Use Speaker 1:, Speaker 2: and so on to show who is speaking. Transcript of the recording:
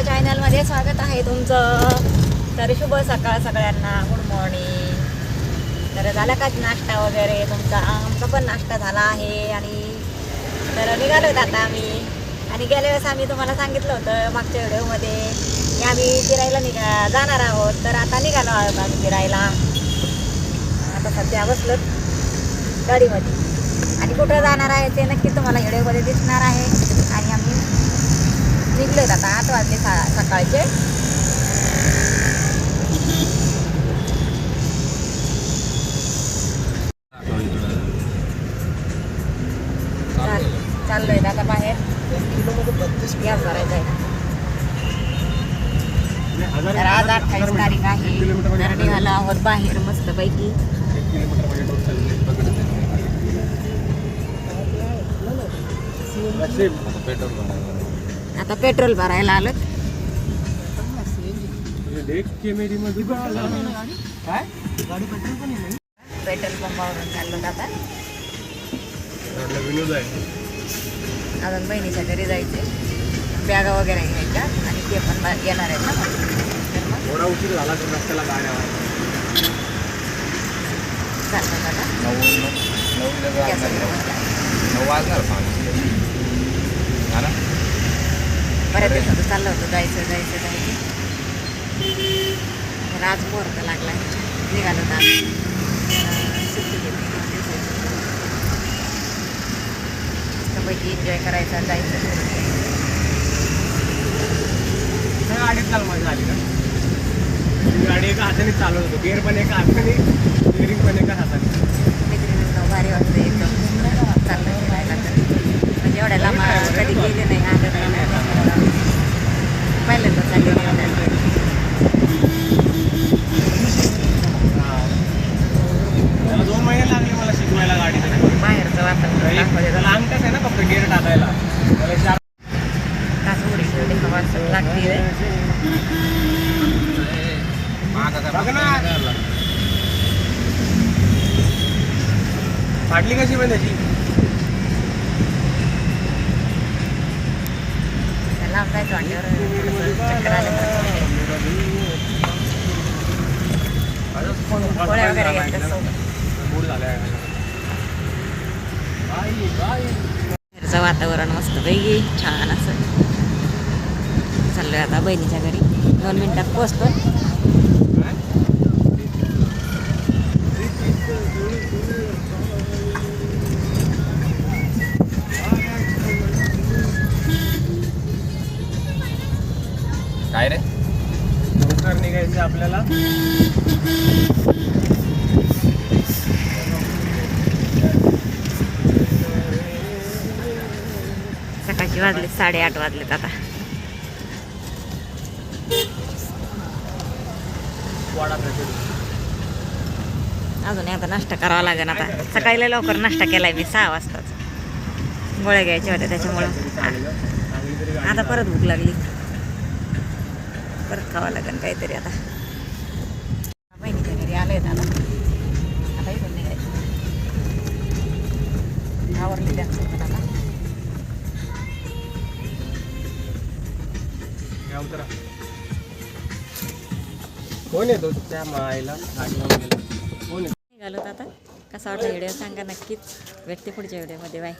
Speaker 1: या चॅनलमध्ये स्वागत आहे तुमचं. तर शुभ सकाळ सगळ्यांना. गुड मॉर्निंग तर झाला का नाश्ता वगैरे तुमचा? आमचा पण नाश्ता झाला आहे आणि तर निघालो आहेत आता आम्ही. आणि गेल्या वेळेस आम्ही तुम्हाला सांगितलं होतं मागच्या व्हिडिओमध्ये की आम्ही फिरायला निघा जाणार आहोत. तर आता निघालो आहोत आम्ही फिरायला. आता सध्या बसलो गाडीमध्ये. आणि कुठं जाणार आहे ते नक्की तुम्हाला व्हिडिओमध्ये दिसणार आहे. आणि आम्ही निघलोय आता आठ वाजले सा सकाळचे. चाल चाललोय आता बाहेर. गॅस भरायचा आहे. तर आज अठ्ठावीस तारीख आहे. तर निघालो आहोत बाहेर मस्तपैकी. आता पेट्रोल भरायला आलो
Speaker 2: काय
Speaker 1: पेट्रोल पंपावरून चाललो आता. अजून बहिणीच्या घरी जायचे बॅगा वगैरे घ्यायच्या आणि ते पण येणार आहेत ना
Speaker 2: थोडा उशीर झाला तर रस्त्याला
Speaker 1: आता?
Speaker 3: नऊ नऊ वाजणार हा
Speaker 1: बऱ्याच दिवसात चाललं होतं जायचं जायचं जायचं. तर आज मुहूर्त लागला. निघालो तर सुट्टी घेतली. दोन दिवसाची. मस्तपैकी एन्जॉय करायचा जायचं.
Speaker 2: गाडीत चाल मजा आली का? गाडी एका हाताने चालवत होतो. गेअर पण एका हाताने स्टिअरिंग पण एका हाताने
Speaker 1: मैत्रिणींना भारी वाटतं एकदम चाललं फिरायला तर म्हणजे एवढ्या लांब कधी गेले नाही आलं नाही पहिल्यांदा चालले एवढ्या
Speaker 2: त्याला दोन महिने लागले मला शिकवायला गाडी
Speaker 1: बाहेरचं वातावरण दाखवते
Speaker 2: त्याला अंगठच आहे ना फक्त गेअर टाकायला.
Speaker 1: लागते.
Speaker 2: फाटली कशी पण त्याची.
Speaker 1: चक्कर बाहेरचं वातावरण मस्त पैकी छान असं. चाललोय आता बहिणीच्या घरी. दोन मिनिटात पोचतो
Speaker 3: काय रे?
Speaker 2: लवकर निघायचं आपल्याला.
Speaker 1: सकाळची वाजले साडेआठ वाजलेत आता. अजून आता नाश्ता करावा लागेल आता. सकाळीला लवकर नाश्ता केलाय मी सहा वाजताच. गोळ्या घ्यायच्या होत्या त्याच्यामुळं. आता परत भूक लागली. परत खावं लागेल काहीतरी आता.
Speaker 2: या उतरा कोण येतो त्या मायला गाडी गेला कोण येतो
Speaker 1: निघालो आता. कसा वाटला व्हिडिओ सांगा नक्कीच. भेटते पुढच्या व्हिडिओमध्ये बाय